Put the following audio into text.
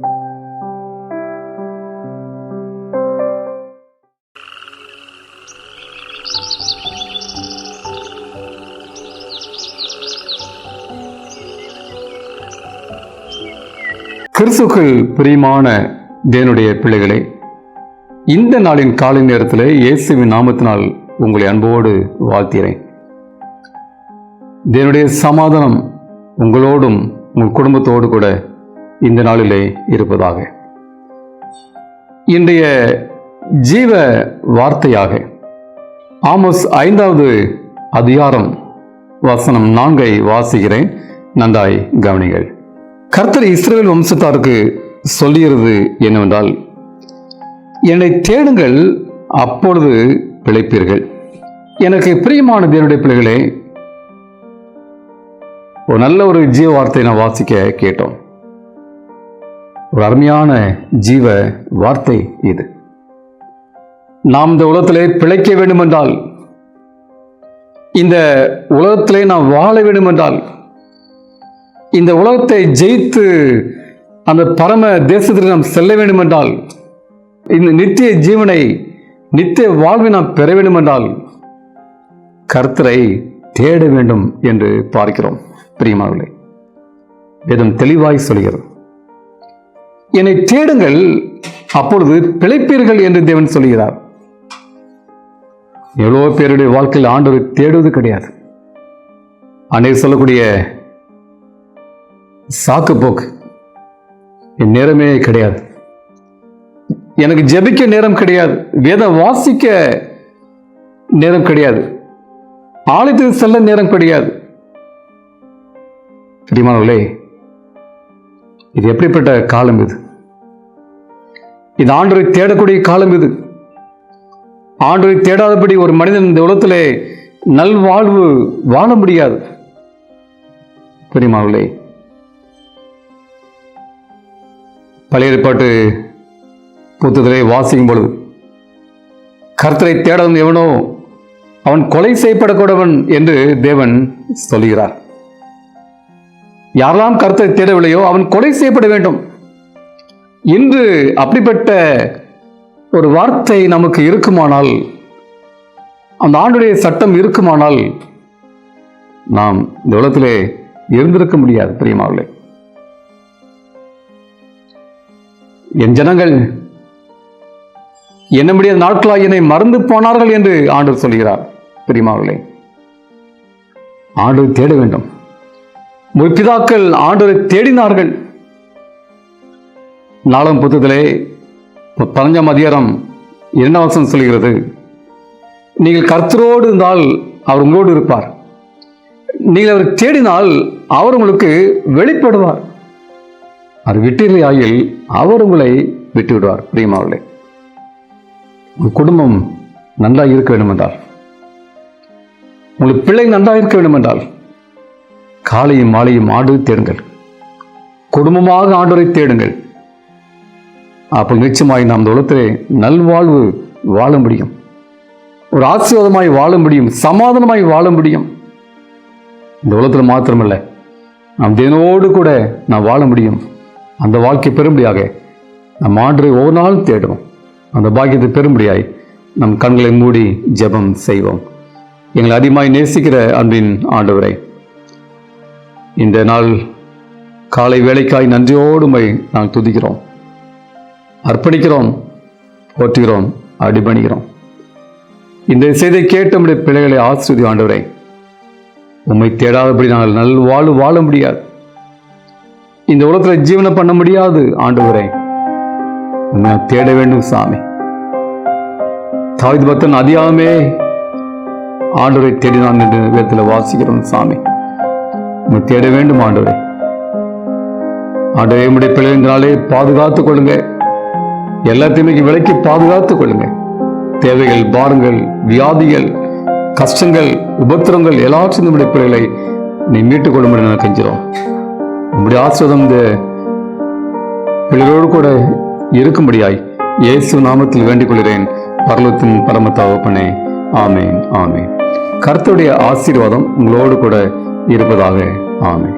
கிறிஸ்துக்கள் பிரியமான தேனுடைய பிள்ளைகளே இந்த நாளின் காலை நேரத்தில் இயேசுவின் நாமத்தினால் உங்களை அன்போடு வாழ்த்திறேன் தேனுடைய சமாதானம் உங்களோடும் உங்கள் குடும்பத்தோடு கூட இந்த நாளிலே இருப்பதாக. இன்றைய ஜீவ வார்த்தையாக ஆமோஸ் ஐந்தாவது அதிகாரம் வசனம் நான்கை வாசிக்கிறேன். நன்றாய் கவனிகள். கர்த்தர் இஸ்ரேல் வம்சத்தாருக்கு சொல்லுகிறது என்னவென்றால் என்னை தேடுங்கள் அப்பொழுது பிழைப்பீர்கள். எனக்கு பிரியமான தேவனுடைய பிள்ளைகளே ஒரு நல்ல ஒரு ஜீவ வார்த்தை நான் வாசிக்க கேட்டோம். ஒரு அருமையான ஜீவ வார்த்தை இது. நாம் இந்த உலகத்திலே பிழைக்க வேண்டுமென்றால் இந்த உலகத்திலே நாம் வாழ வேண்டுமென்றால் இந்த உலகத்தை ஜெயித்து அந்த பரம தேசத்தில் நாம் செல்ல வேண்டுமென்றால் இந்த நித்திய ஜீவனை நித்திய வாழ்வை நாம் பெற வேண்டுமென்றால் கர்த்தரை தேட வேண்டும் என்று பார்க்கிறோம். பிரியமானவர்களே வேதம் தெளிவாய் சொல்கிறது. என்னை தேடுங்கள். அப்பொழுது பிழைப்பீர்கள் என்று தேவன் சொல்கிறார் எவ்வளோ பேருடைய வாழ்க்கையில் ஆண்டவர் தேடுவது கிடையாது. அன்னைக்கு சொல்லக்கூடிய சாக்கு போக்கு என் நேரமே கிடையாது. எனக்கு ஜெபிக்க நேரம் கிடையாது. வேதம் வாசிக்க நேரம் கிடையாது. ஆலயத்துக்கு செல்ல நேரம் கிடையாது. பிரியமானவர்களே இது எப்படிப்பட்ட காலம் இது? இது ஆண்டரை தேடக்கூடிய காலம் இது. ஆண்டரை தேடாதபடி ஒரு மனிதன் இந்த உலகத்திலே நல்வாழ்வு வாழ முடியாது. பெரியமாவிலே பழைய ஏற்பாட்டு புத்தகத்திலே வாசிக்கும் பொழுது கர்த்தரை தேடவன் எவனோ அவன் கொலை செய்யப்படக்கூடவன் என்று தேவன் சொல்கிறார் யாரெல்லாம் கருத்தை தேடவில்லையோ அவன் கொலை செய்யப்பட வேண்டும். இன்று அப்படிப்பட்ட ஒரு வார்த்தை நமக்கு இருக்குமானால் அந்த ஆண்டுடைய சட்டம் இருக்குமானால் நாம் இந்த உலகத்திலே இருந்திருக்க முடியாது பிரியமாவளே என் ஜனங்கள் என்ன முடியாத நாட்களாக என்னை மறந்து போனார்கள் என்று ஆண்டு சொல்கிறார் பிரியமாவளே ஆண்டு தேட வேண்டும். பிதாக்கள் ஆண்டவரை தேடினார்கள். நாலாம் புத்தத்திலே பதினஞ்சாம் அதிகாரம் இரண்டாம் வசனம் சொல்கிறது நீங்கள் கர்த்தரோடு இருந்தால் அவர் உங்களோடு இருப்பார். நீங்கள் அவர் தேடினால் அவர் உங்களுக்கு வெளிப்படுவார். அவர் விட்டீர்கள் ஆகில் அவர் உங்களை விட்டு விடுவார் பிரியமாவர்களே உங்கள் குடும்பம் நன்றாக இருக்க வேண்டும் என்றால் உங்களுக்கு பிள்ளை நன்றாக இருக்க வேண்டும் என்றால் காலையும் மாலையும் ஆண்டு தேடுங்கள். குடும்பமாக ஆண்டோரை தேடுங்கள். அப்போ நிச்சயமாய் நாம் இந்த உலகத்திலே நல்வாழ்வு வாழ முடியும். ஒரு ஆசீர்வாதமாய் வாழ முடியும். சமாதானமாய் வாழ முடியும். இந்த உலகத்தில் மாத்திரமல்ல நாம் தினோடு கூட நாம் வாழ முடியும். அந்த வாழ்க்கை பெரும்படியாக நம் ஆண்டரை ஒவ்வொரு நாளும் தேடுவோம். அந்த பாக்கியத்தை பெரும்படியாய் நம் கண்களை மூடி ஜெபம் செய்வோம். எங்களை அதிகமாய் நேசிக்கிற அன்பின் ஆண்டவரை இந்த நாள் காலை வேலைக்காய் நன்றியோடுமை நாங்கள் துதிக்கிறோம். அர்ப்பணிக்கிறோம் போற்றுகிறோம் அடிபணிகிறோம். இந்த செய்தை கேட்ட நம்முடைய பிள்ளைகளை ஆசிரியதி ஆண்டவரை. உண்மை தேடாதபடி நாங்கள் நல் வாழ் வாழ முடியாது. இந்த உலகத்தில் ஜீவனம் பண்ண முடியாது ஆண்டவரே. உண்மை தேட வேண்டும் சாமி. தாவித் பக்தன் அதிகாமே ஆண்டவரை தேடினான் என்று வேதத்தில் வாசிக்கிறோம் சாமி. உண்மை தேட வேண்டும் ஆண்டவரே. ஆண்டவரே உடைய பிள்ளைங்களாலே பாதுகாத்துக் கொள்ளுங்க. எல்லாத்தையுமே விலைக்கு பாதுகாத்துக் கொள்ளுங்க. தேவைகள் பாருங்கள் வியாதிகள் கஷ்டங்கள் உபத்திரங்கள் எல்லாத்தையும் நம்முடைய பிள்ளைகளை நீ மீட்டுக் கொள்ளும்படி நான் கெஞ்சிரும் உங்களுடைய ஆசிரதம் இந்த பிள்ளைகளோடு கூட இருக்கும்படியாய் இயேசு நாமத்தில் வேண்டிக் கொள்கிறேன். பரலத்தின் பரம தகப்பனே ஆமேன் ஆமேன். கர்த்தருடைய ஆசீர்வாதம் உங்களோடு கூட இருப்பதாக. ஆமை